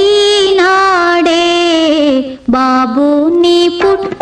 ఈనాడే బాబు నీ పుట్టు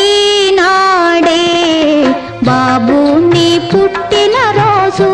ఈనాడే బాబు నీ పుట్టిన రోజు